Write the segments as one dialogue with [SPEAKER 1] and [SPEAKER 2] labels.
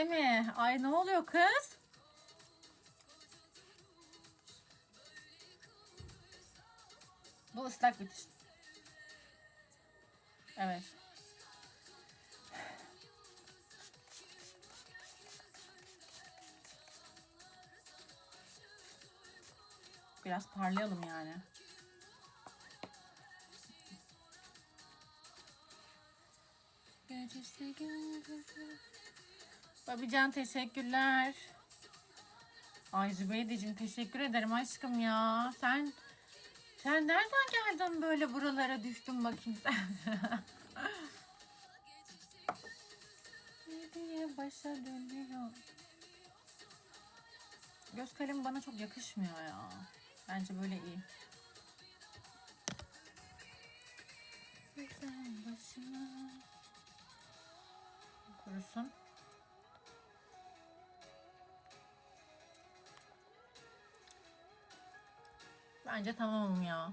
[SPEAKER 1] Değil mi? Ay ne oluyor kız? Bu ıslak bitiş. Evet. Biraz parlayalım yani. Gecesi gündüzü. Babican teşekkürler. Ay Zübeydeciğim teşekkür ederim aşkım ya. Sen sen nereden geldin böyle buralara düştün bakayım sen. Ne diye başa dönüyor. Göz kalemi bana çok yakışmıyor ya. Bence böyle iyi. Bence tamamım ya.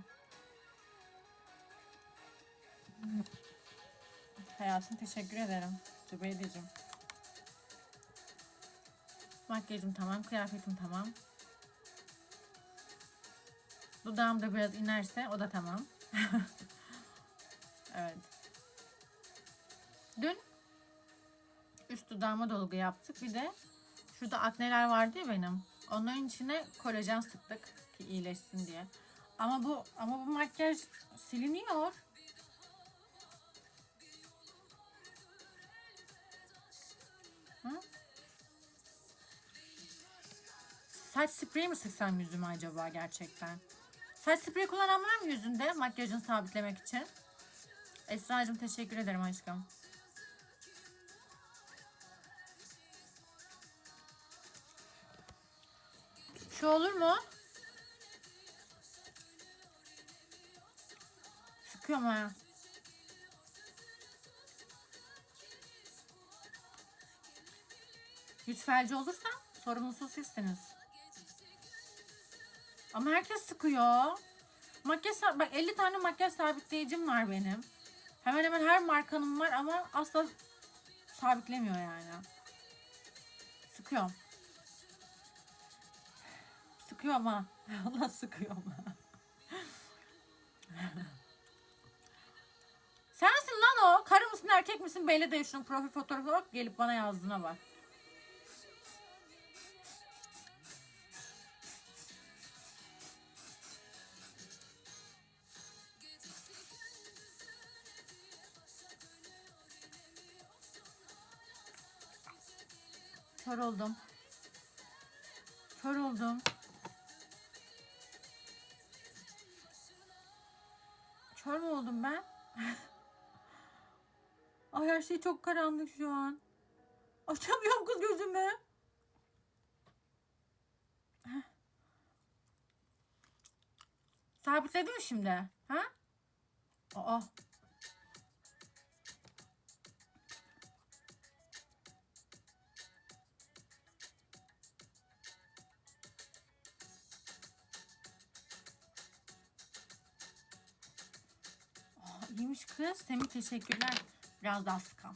[SPEAKER 1] Hayatım teşekkür ederim. Zübeydeciğim. Makyajım tamam, kıyafetim tamam. Dudağım da biraz inerse o da tamam. evet. Dün üst dudağıma dolgu yaptık. Bir de şurada akneler vardı ya benim. Onların içine kolajen sıktık ki iyileşsin diye. Ama bu ama bu makyaj siliniyor. Hı? Saç spreyi mi sıksam yüzüme acaba gerçekten? Saç spreyi kullanan var mı yüzünde makyajını sabitlemek için? Esra'cığım teşekkür ederim aşkım. Şu olur mu? Sıkıyorum ha. Yüz felci olursam sorumlusu sizsiniz. Ama herkes sıkıyor. Makyaj bak 50 tane makyaj sabitleyicim var benim. Hemen hemen her markanın var ama asla sabitlemiyor yani. Sıkıyorum. Sıkıyor ama. Allah sıkıyor ama. Sensin lan o. Karı mısın erkek misin belli değil. Şunun profil fotoğrafı bak gelip bana yazdığına bak. Kör oldum. Kör oldum. Kör mü oldum ben? Ay her şey çok karanlık şu an. Açamıyorum kız gözümü. Heh. Sabitledi mi şimdi? Ha? Aa, iyiymiş kız. Semih teşekkürler. Biraz daha sıkalım.